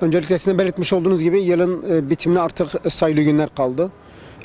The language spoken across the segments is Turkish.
Öncelikle sizin belirtmiş olduğunuz gibi yılın e, bitimine artık sayılı günler kaldı.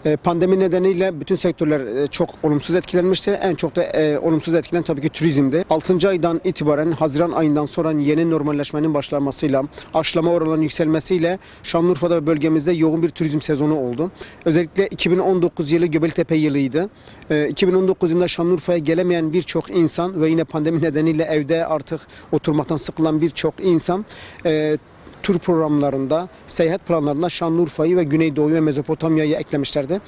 E, Pandemi nedeniyle bütün sektörler e, çok olumsuz etkilenmişti. En çok da e, olumsuz etkilenen tabii ki turizmdi. 6. aydan itibaren Haziran ayından sonra yeni normalleşmenin başlamasıyla, aşılama oranlarının yükselmesiyle Şanlıurfa'da ve bölgemizde yoğun bir turizm sezonu oldu. Özellikle 2019 yılı Göbektepe yılıydı. E, 2019 yılında Şanlıurfa'ya gelemeyen birçok insan ve yine pandemi nedeniyle evde artık oturmaktan sıkılan birçok insan e, tur programlarında, seyahat planlarında Şanlıurfa'yı ve Güneydoğu'yu ve Mezopotamya'yı eklemişlerdi.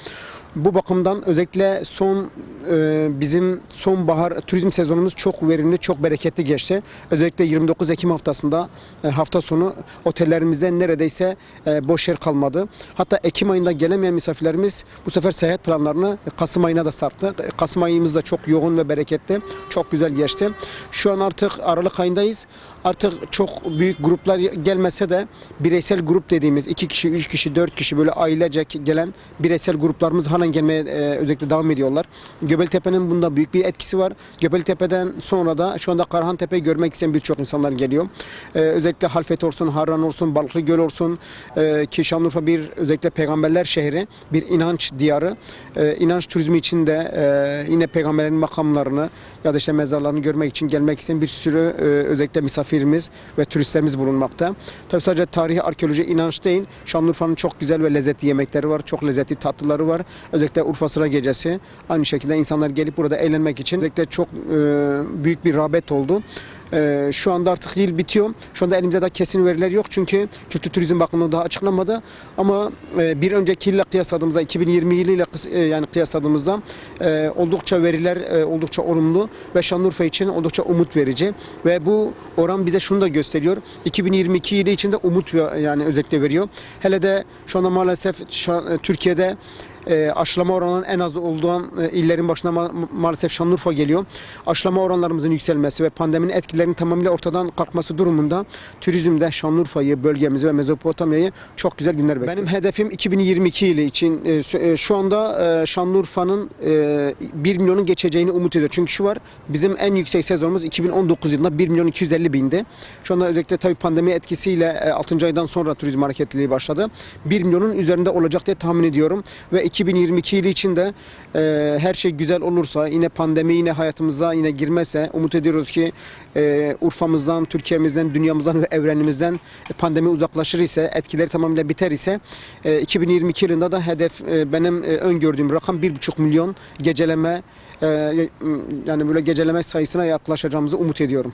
Bu bakımdan özellikle son e, bizim sonbahar turizm sezonumuz çok verimli, çok bereketli geçti. Özellikle 29 Ekim haftasında e, hafta sonu otellerimizde neredeyse e, boş yer kalmadı. Hatta Ekim ayında gelemeyen misafirlerimiz bu sefer seyahat planlarını Kasım ayına da sarktı. Kasım ayımız da çok yoğun ve bereketli. Çok güzel geçti. Şu an artık Aralık ayındayız. Artık çok büyük gruplar gelmese de bireysel grup dediğimiz iki kişi, üç kişi, dört kişi böyle ailecek gelen bireysel gruplarımız halen gelmeye e, özellikle devam ediyorlar. Göbektepe'nin bunda büyük bir etkisi var. Göbektepe'den sonra da şu anda Karhantepe'yi görmek isteyen birçok insanlar geliyor. E, özellikle Halfet olsun, Harran olsun, Balıklı Göl olsun e, ki Şanlıurfa bir özellikle peygamberler şehri, bir inanç diyarı. E, inanç turizmi için de e, yine peygamberlerin makamlarını ya da işte mezarlarını görmek için gelmek isteyen bir sürü e, özellikle misafirimiz ve turistlerimiz bulunmakta. Tabii sadece tarihi, arkeoloji, inanç değil. Şanlıurfa'nın çok güzel ve lezzetli yemekleri var. Çok lezzetli tatlıları var. Özellikle Urfa Sıra Gecesi. Aynı şekilde insanlar gelip burada eğlenmek için özellikle çok e, büyük bir rağbet oldu. E, şu anda artık yıl bitiyor. Şu anda elimizde daha kesin veriler yok çünkü Kültür Turizm Bakanlığı daha açıklamadı. Ama e, bir önceki yılla kıyasladığımızda 2020 yılıyla e, yani kıyasladığımızda e, oldukça veriler e, oldukça olumlu ve Şanlıurfa için oldukça umut verici ve bu oran bize şunu da gösteriyor. 2022 yılı için de umut yani özellikle veriyor. Hele de şu anda maalesef Şa- e, Türkiye'de e, aşılama oranının en az olduğu e, illerin başına ma- maalesef Şanlıurfa geliyor. Aşılama oranlarımızın yükselmesi ve pandeminin etkilerinin tamamıyla ortadan kalkması durumunda turizmde Şanlıurfa'yı, bölgemizi ve Mezopotamya'yı çok güzel günler bekliyor. Benim hedefim 2022 yılı için e, şu- e, şu anda Şanlıurfa'nın e, 1 milyonun geçeceğini umut ediyor. Çünkü şu var bizim en yüksek sezonumuz 2019 yılında 1 milyon 250 bindi. Şu anda özellikle tabii pandemi etkisiyle e, 6. aydan sonra turizm hareketliliği başladı. 1 milyonun üzerinde olacak diye tahmin ediyorum ve 2022 yılı için de e, her şey güzel olursa yine pandemi yine hayatımıza yine girmezse umut ediyoruz ki e, Urfa'mızdan, Türkiye'mizden, dünyamızdan ve evrenimizden pandemi uzaklaşır ise etkileri tamamıyla biter ise e, 2022 yılında da hedef e, benim e, öngördüğüm rakam 1,5 milyon geceleme e, yani böyle geceleme sayısına yaklaşacağımızı umut ediyorum.